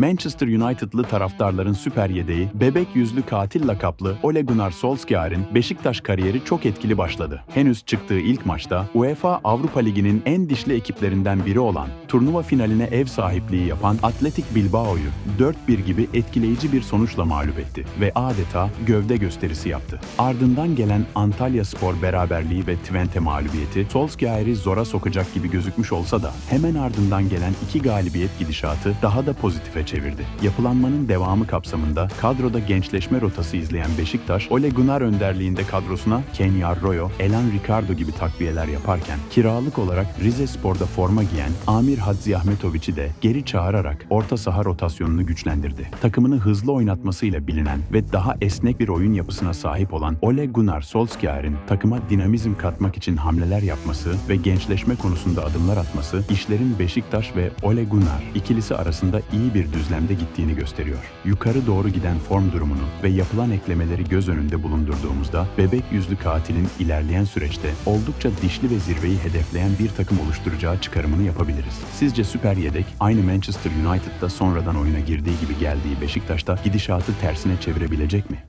Manchester United'lı taraftarların süper yedeği, bebek yüzlü katil lakaplı Ole Gunnar Solskjaer'in Beşiktaş kariyeri çok etkili başladı. Henüz çıktığı ilk maçta UEFA Avrupa Ligi'nin en dişli ekiplerinden biri olan, turnuva finaline ev sahipliği yapan Atletik Bilbao'yu 4-1 gibi etkileyici bir sonuçla mağlup etti ve adeta gövde gösterisi yaptı. Ardından gelen Antalya Spor beraberliği ve Twente mağlubiyeti Solskjaer'i zora sokacak gibi gözükmüş olsa da hemen ardından gelen iki galibiyet gidişatı daha da pozitife çevirdi. Yapılanmanın devamı kapsamında kadroda gençleşme rotası izleyen Beşiktaş, Ole Gunnar önderliğinde kadrosuna Kenny Arroyo, Elan Ricardo gibi takviyeler yaparken kiralık olarak Rize Spor'da forma giyen Amir Hadzi Ahmetoviç'i de geri çağırarak orta saha rotasyonunu güçlendirdi. Takımını hızlı oynatmasıyla bilinen ve daha esnek bir oyun yapısına sahip olan Ole Gunnar Solskjaer'in takıma dinamizm katmak için hamleler yapması ve gençleşme konusunda adımlar atması işlerin Beşiktaş ve Ole Gunnar ikilisi arasında iyi bir düzlemde gittiğini gösteriyor. Yukarı doğru giden form durumunu ve yapılan eklemeleri göz önünde bulundurduğumuzda bebek yüzlü katilin ilerleyen süreçte oldukça dişli ve zirveyi hedefleyen bir takım oluşturacağı çıkarımını yapabiliriz. Sizce süper yedek aynı Manchester United'da sonradan oyuna girdiği gibi geldiği Beşiktaş'ta gidişatı tersine çevirebilecek mi?